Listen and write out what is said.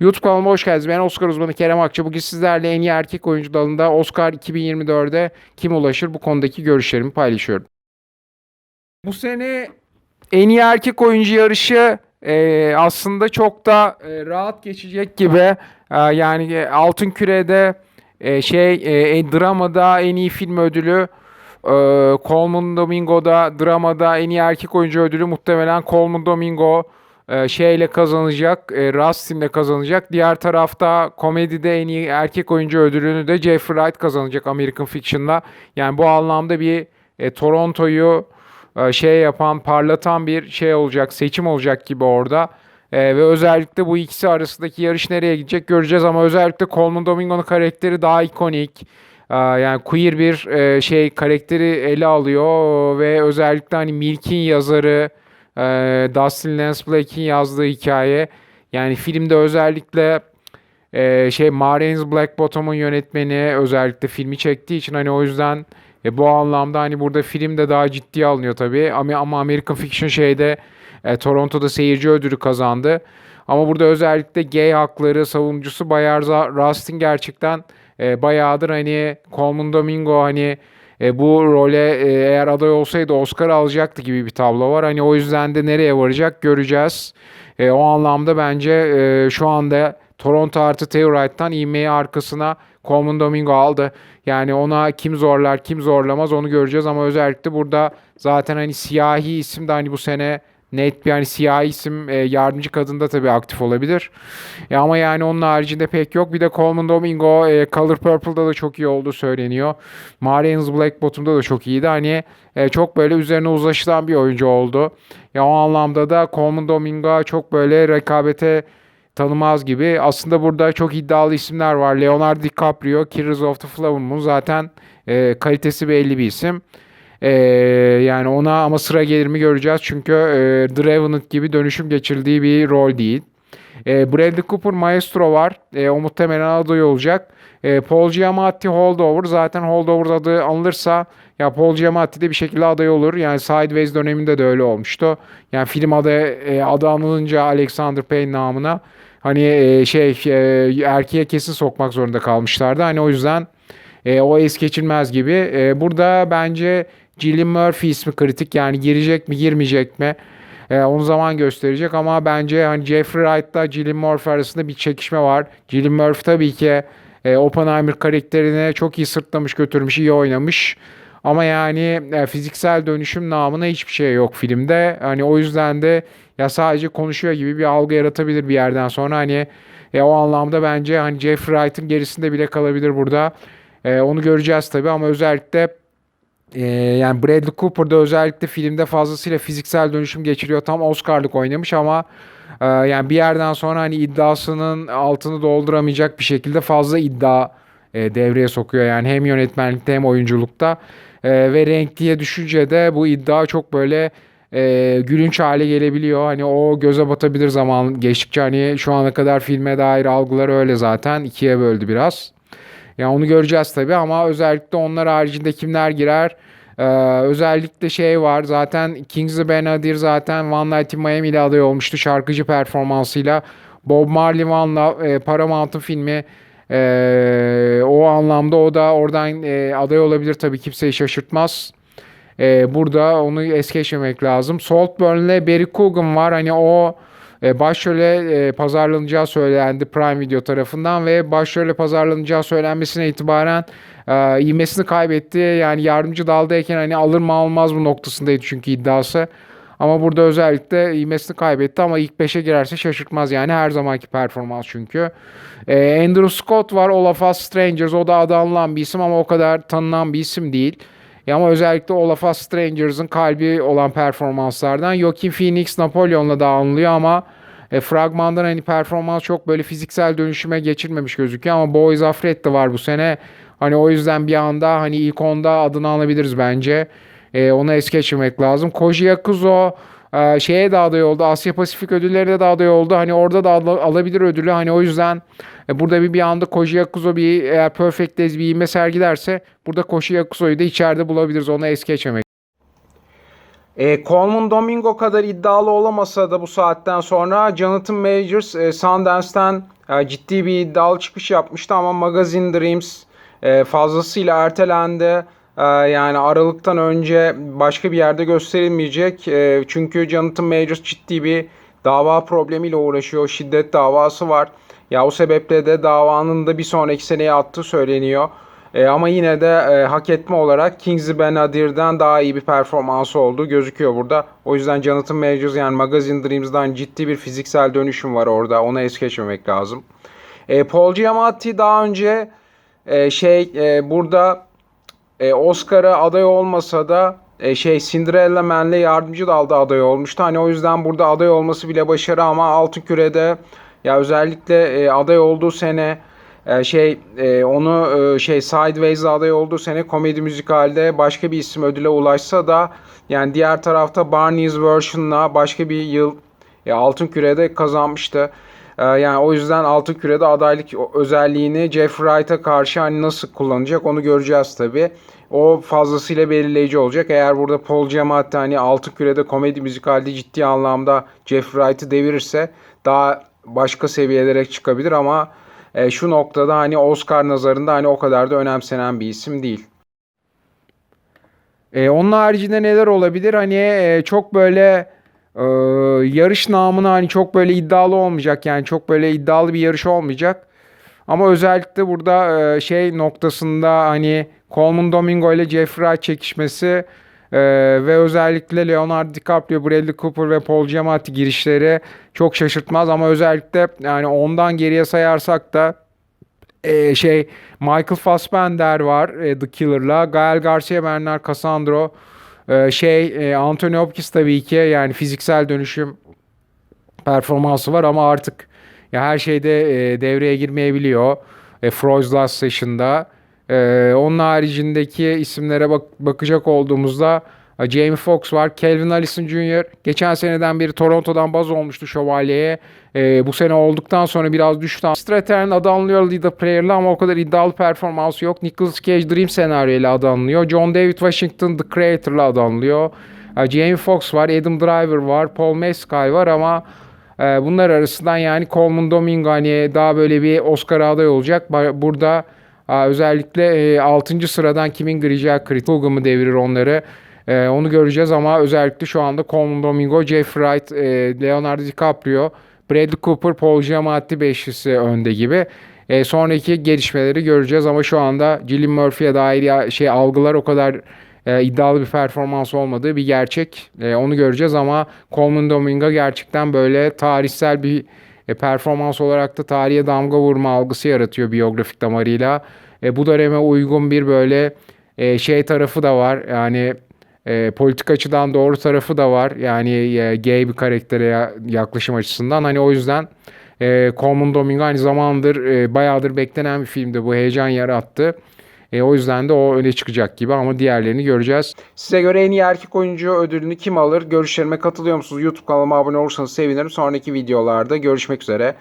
YouTube kanalıma hoş geldiniz. Ben Oscar uzmanı Kerem Akça. Bugün sizlerle en iyi erkek oyuncu dalında Oscar 2024'de kim ulaşır bu konudaki görüşlerimi paylaşıyorum. Bu sene en iyi erkek oyuncu yarışı e, aslında çok da e, rahat geçecek gibi. E, yani e, Altın Küre'de e, şey e, e, dramada en iyi film ödülü e, Coleman Domingo'da dramada en iyi erkek oyuncu ödülü muhtemelen Coleman Domingo e, şeyle kazanacak. E, Rustin'le kazanacak. Diğer tarafta komedide en iyi erkek oyuncu ödülünü de Jeffrey Wright kazanacak American Fiction'da. Yani bu anlamda bir e, Toronto'yu e, şey yapan, parlatan bir şey olacak, seçim olacak gibi orada. E, ve özellikle bu ikisi arasındaki yarış nereye gidecek göreceğiz ama özellikle Coleman Domingo'nun karakteri daha ikonik. E, yani queer bir e, şey karakteri ele alıyor ve özellikle hani Milk'in yazarı e, Dustin Lance Blake'in yazdığı hikaye. Yani filmde özellikle e, şey Maureen's Black Bottom'un yönetmeni özellikle filmi çektiği için hani o yüzden e, bu anlamda hani burada film de daha ciddiye alınıyor tabii. Ama, ama American Fiction şeyde e, Toronto'da seyirci ödülü kazandı. Ama burada özellikle gay hakları savunucusu Bayard Rustin gerçekten e, bayağıdır hani Coleman Domingo hani e, bu role e, eğer aday olsaydı Oscar alacaktı gibi bir tablo var. Hani o yüzden de nereye varacak göreceğiz. E, o anlamda bence e, şu anda Toronto artı Tellurite'dan ivmeyi arkasına Coleman Domingo aldı. Yani ona kim zorlar kim zorlamaz onu göreceğiz ama özellikle burada zaten hani siyahi isim de hani bu sene net bir hani siyahi isim e, yardımcı kadında tabii aktif olabilir. E, ama yani onun haricinde pek yok. Bir de Coleman Domingo e, Color Purple'da da çok iyi olduğu söyleniyor. Marian's Black Bottom'da da çok iyiydi. Hani e, çok böyle üzerine uzlaşılan bir oyuncu oldu. Ya o anlamda da Coleman Domingo çok böyle rekabete tanımaz gibi. Aslında burada çok iddialı isimler var. Leonardo DiCaprio, Killers of the Flower Moon zaten e, kalitesi belli bir isim. E, yani ona ama sıra gelir mi göreceğiz. Çünkü e, The Revenant gibi dönüşüm geçirdiği bir rol değil. E, Bradley Cooper Maestro var. E, o muhtemelen aday olacak. E, Paul Giamatti Holdover. Zaten Holdover adı anılırsa ya Paul Giamatti de bir şekilde aday olur. Yani Sideways döneminde de öyle olmuştu. Yani film adı, e, adı anılınca Alexander Payne namına hani e, şey e, erkeğe kesin sokmak zorunda kalmışlardı. Hani o yüzden e, o es geçilmez gibi. E, burada bence Cillian Murphy ismi kritik. Yani girecek mi girmeyecek mi? E, onu zaman gösterecek ama bence hani Jeffrey Wright'la Cillian Murphy arasında bir çekişme var. Cillian Murphy tabii ki e, Oppenheimer karakterini çok iyi sırtlamış götürmüş, iyi oynamış. Ama yani e, fiziksel dönüşüm namına hiçbir şey yok filmde. Hani o yüzden de ya sadece konuşuyor gibi bir algı yaratabilir bir yerden sonra. Hani e, o anlamda bence hani Jeffrey Wright'ın gerisinde bile kalabilir burada. E, onu göreceğiz tabii ama özellikle e, yani Bradley Cooper da özellikle filmde fazlasıyla fiziksel dönüşüm geçiriyor. Tam Oscar'lık oynamış ama e, yani bir yerden sonra hani iddiasının altını dolduramayacak bir şekilde fazla iddia e, devreye sokuyor. Yani hem yönetmenlikte hem oyunculukta. E, ve renkliye düşünce de bu iddia çok böyle e, gülünç hale gelebiliyor. Hani o göze batabilir zaman geçtikçe hani şu ana kadar filme dair algılar öyle zaten ikiye böldü biraz. Yani onu göreceğiz tabii ama özellikle onlar haricinde kimler girer? Ee, özellikle şey var zaten Kingsley Benadir zaten One Night in Miami ile aday olmuştu şarkıcı performansıyla. Bob Marley One'la e, Paramount'un filmi e, o anlamda o da oradan e, aday olabilir tabii kimseyi şaşırtmaz. E, burada onu es geçmemek lazım. Saltburn'le Barry Coogan var. Hani o e, başrole e, pazarlanacağı söylendi Prime Video tarafından ve başrole pazarlanacağı söylenmesine itibaren e, ivmesini kaybetti. Yani yardımcı daldayken hani alır mı almaz mı noktasındaydı çünkü iddiası. Ama burada özellikle ivmesini kaybetti ama ilk 5'e girerse şaşırtmaz yani her zamanki performans çünkü. E, Andrew Scott var Us Strangers o da adı anılan bir isim ama o kadar tanınan bir isim değil. Ya ama özellikle Us Strangers'ın kalbi olan performanslardan Joaquin Phoenix Napoleon'la da anılıyor ama e, fragmandan hani performans çok böyle fiziksel dönüşüme geçirmemiş gözüküyor ama Boys Afraid de var bu sene. Hani o yüzden bir anda hani ilk onda adını alabiliriz bence. E, ona es geçmemek lazım. Koji Yakuzo e, şeye de aday oldu. Asya Pasifik ödüllerine de aday oldu. Hani orada da al- alabilir ödülü. Hani o yüzden e, burada bir bir anda Koji Yakuzo bir eğer Perfect Days bir ivme sergilerse burada Koji Yakuzo'yu da içeride bulabiliriz. Ona es geçmemek. E, Coleman Domingo kadar iddialı olamasa da bu saatten sonra Jonathan Majors e, Sundance'ten e, ciddi bir iddialı çıkış yapmıştı ama Magazine Dreams e, fazlasıyla ertelendi. E, yani Aralık'tan önce başka bir yerde gösterilmeyecek. E, çünkü Jonathan Majors ciddi bir dava problemiyle uğraşıyor. Şiddet davası var. Ya o sebeple de davanın da bir sonraki seneye attığı söyleniyor. E, ama yine de e, hak etme olarak Kingsley Benadir'den daha iyi bir performansı olduğu gözüküyor burada. O yüzden Jonathan Majors yani Magazine Dreams'dan ciddi bir fiziksel dönüşüm var orada. Onu es geçmemek lazım. E, Paul Giamatti daha önce e, şey e, burada e, Oscar'a aday olmasa da e, şey Cinderella Man'le yardımcı dalda aday olmuştu. Hani o yüzden burada aday olması bile başarı ama Altın Küre'de ya özellikle e, aday olduğu sene e, şey e, onu e, şey Sideways'e aday olduğu sene komedi müzikalde başka bir isim ödüle ulaşsa da yani diğer tarafta Barney's Version'la başka bir yıl e, Altın Küre'de kazanmıştı. E, yani o yüzden Altın Küre'de adaylık özelliğini Jeff Wright'a karşı hani nasıl kullanacak onu göreceğiz tabi. O fazlasıyla belirleyici olacak. Eğer burada Paul Giamatti hani Altın Küre'de komedi müzikalde ciddi anlamda Jeff Wright'ı devirirse daha başka seviyelere çıkabilir ama e, şu noktada hani Oscar nazarında hani o kadar da önemsenen bir isim değil. E, onun haricinde neler olabilir? Hani e, çok böyle e, yarış namına hani çok böyle iddialı olmayacak. Yani çok böyle iddialı bir yarış olmayacak. Ama özellikle burada e, şey noktasında hani Coleman Domingo ile Jeff Wright çekişmesi e, ve özellikle Leonardo DiCaprio, Bradley Cooper ve Paul Giamatti girişleri çok şaşırtmaz ama özellikle yani ondan geriye sayarsak da e, şey Michael Fassbender var e, The Killer'la. Gael Garcia Bernal Cassandro e, şey e, Anthony Hopkins tabii ki yani fiziksel dönüşüm performansı var ama artık ya her şeyde e, devreye girmeyebiliyor. E, Freud's Last Session'da. E, onun haricindeki isimlere bak bakacak olduğumuzda Jamie Foxx var. Calvin Allison Jr. Geçen seneden beri Toronto'dan baz olmuştu şövalyeye. E, bu sene olduktan sonra biraz düştü. Stratton adı anılıyor Leader Player'la ama o kadar iddialı performansı yok. Nicolas Cage Dream senaryo ile adı anılıyor. John David Washington The Creator'la adı anılıyor. E, Jamie Foxx var. Adam Driver var. Paul Mescal var ama e, bunlar arasından yani Coleman Domingo hani daha böyle bir Oscar aday olacak. Burada e, özellikle e, 6. sıradan kimin gireceği Hogan mı devirir onları. E, onu göreceğiz ama özellikle şu anda Coleman Domingo, Jeff Wright, e, Leonardo DiCaprio, Bradley Cooper, Paul Giamatti beşlisi önde gibi. E, sonraki gelişmeleri göreceğiz ama şu anda Cillian Murphy'ye dair ya, şey algılar o kadar e, iddialı bir performans olmadığı bir gerçek. E, onu göreceğiz ama Coleman Domingo gerçekten böyle tarihsel bir e, performans olarak da tarihe damga vurma algısı yaratıyor biyografik damarıyla. E, bu döneme uygun bir böyle e, şey tarafı da var. Yani e, politik açıdan doğru tarafı da var. Yani e, gay bir karaktere ya- yaklaşım açısından. Hani o yüzden e, Coleman Domingo aynı zamandır e, bayağıdır beklenen bir filmdi. Bu heyecan yarattı. E, o yüzden de o öne çıkacak gibi ama diğerlerini göreceğiz. Size göre en iyi erkek oyuncu ödülünü kim alır? Görüşlerime katılıyor musunuz? YouTube kanalıma abone olursanız sevinirim. Sonraki videolarda görüşmek üzere.